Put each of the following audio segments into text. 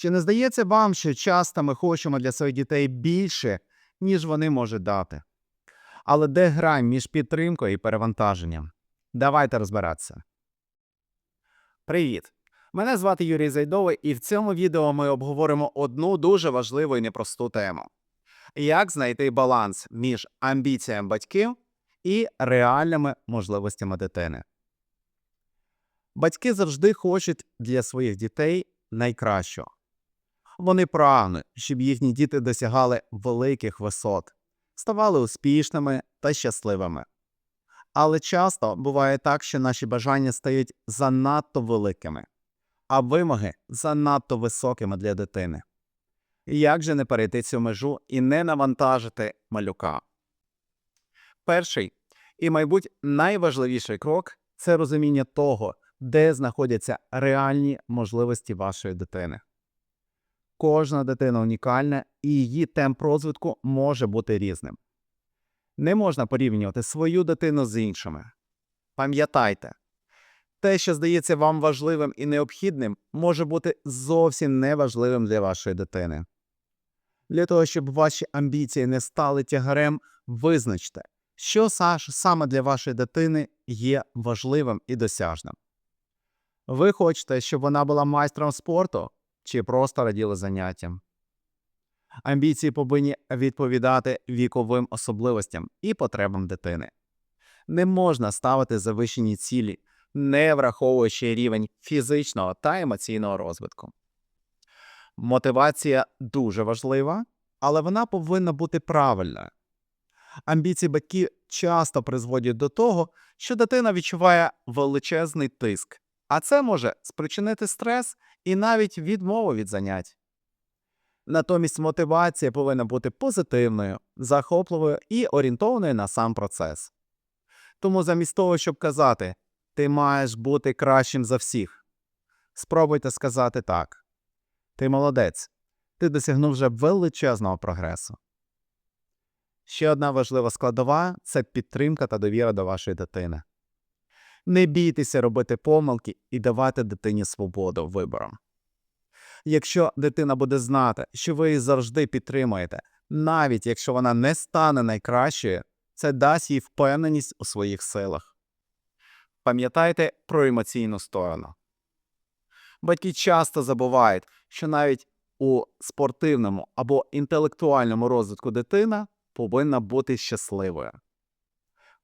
Чи не здається вам, що часто ми хочемо для своїх дітей більше, ніж вони можуть дати? Але де грань між підтримкою і перевантаженням? Давайте розбиратися. Привіт! Мене звати Юрій Зайдовий, і в цьому відео ми обговоримо одну дуже важливу і непросту тему: як знайти баланс між амбіціями батьків і реальними можливостями дитини. Батьки завжди хочуть для своїх дітей найкращого. Вони прагнуть, щоб їхні діти досягали великих висот, ставали успішними та щасливими. Але часто буває так, що наші бажання стають занадто великими, а вимоги занадто високими для дитини. Як же не перейти цю межу і не навантажити малюка? Перший і, мабуть, найважливіший крок це розуміння того, де знаходяться реальні можливості вашої дитини. Кожна дитина унікальна і її темп розвитку може бути різним. Не можна порівнювати свою дитину з іншими. Пам'ятайте, те, що здається вам важливим і необхідним, може бути зовсім неважливим для вашої дитини. Для того, щоб ваші амбіції не стали тягарем, визначте, що Саш, саме для вашої дитини є важливим і досяжним. Ви хочете, щоб вона була майстром спорту чи просто раділа заняттям? Амбіції повинні відповідати віковим особливостям і потребам дитини. Не можна ставити завищені цілі, не враховуючи рівень фізичного та емоційного розвитку. Мотивація дуже важлива, але вона повинна бути правильною. Амбіції батьків часто призводять до того, що дитина відчуває величезний тиск, а це може спричинити стрес і навіть відмову від занять. Натомість мотивація повинна бути позитивною, захопливою і орієнтованою на сам процес. Тому замість того, щоб казати ти маєш бути кращим за всіх, спробуйте сказати так: Ти молодець, ти досягнув вже величезного прогресу. Ще одна важлива складова це підтримка та довіра до вашої дитини. Не бійтеся робити помилки і давати дитині свободу вибором. Якщо дитина буде знати, що ви її завжди підтримуєте, навіть якщо вона не стане найкращою, це дасть їй впевненість у своїх силах. Пам'ятайте про емоційну сторону. Батьки часто забувають, що навіть у спортивному або інтелектуальному розвитку дитина повинна бути щасливою.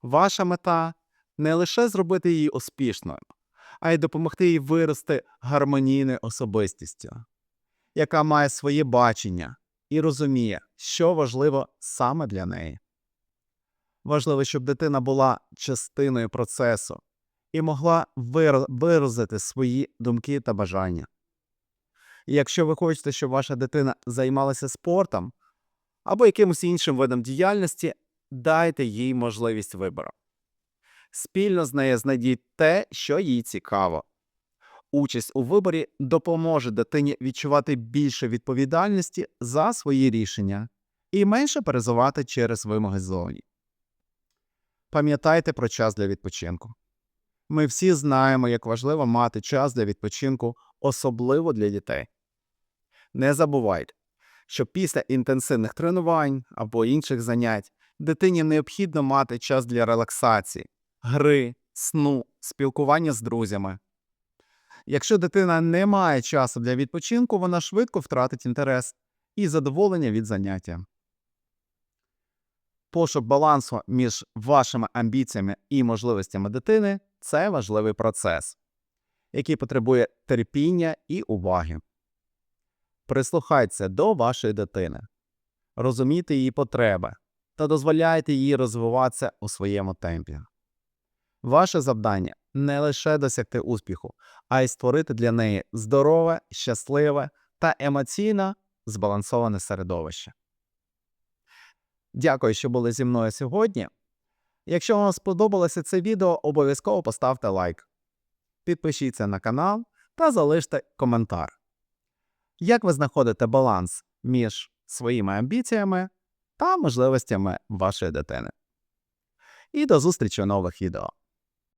Ваша мета не лише зробити її успішною, а й допомогти їй вирости гармонійною особистістю, яка має своє бачення і розуміє, що важливо саме для неї. Важливо, щоб дитина була частиною процесу і могла виразити свої думки та бажання. І якщо ви хочете, щоб ваша дитина займалася спортом або якимось іншим видом діяльності, дайте їй можливість вибору. Спільно з нею знайдіть те, що їй цікаво. Участь у виборі допоможе дитині відчувати більше відповідальності за свої рішення і менше перезувати через вимоги зовні. Пам'ятайте про час для відпочинку. Ми всі знаємо, як важливо мати час для відпочинку, особливо для дітей. Не забувайте, що після інтенсивних тренувань або інших занять дитині необхідно мати час для релаксації, гри, сну, спілкування з друзями. Якщо дитина не має часу для відпочинку, вона швидко втратить інтерес і задоволення від заняття. Пошук балансу між вашими амбіціями і можливостями дитини це важливий процес, який потребує терпіння і уваги. Прислухайтеся до вашої дитини, розумійте її потреби та дозволяйте їй розвиватися у своєму темпі. Ваше завдання не лише досягти успіху, а й створити для неї здорове, щасливе та емоційно збалансоване середовище. Дякую, що були зі мною сьогодні. Якщо вам сподобалося це відео, обов'язково поставте лайк, підпишіться на канал та залиште коментар. Як ви знаходите баланс між своїми амбіціями та можливостями вашої дитини? І до зустрічі у нових відео.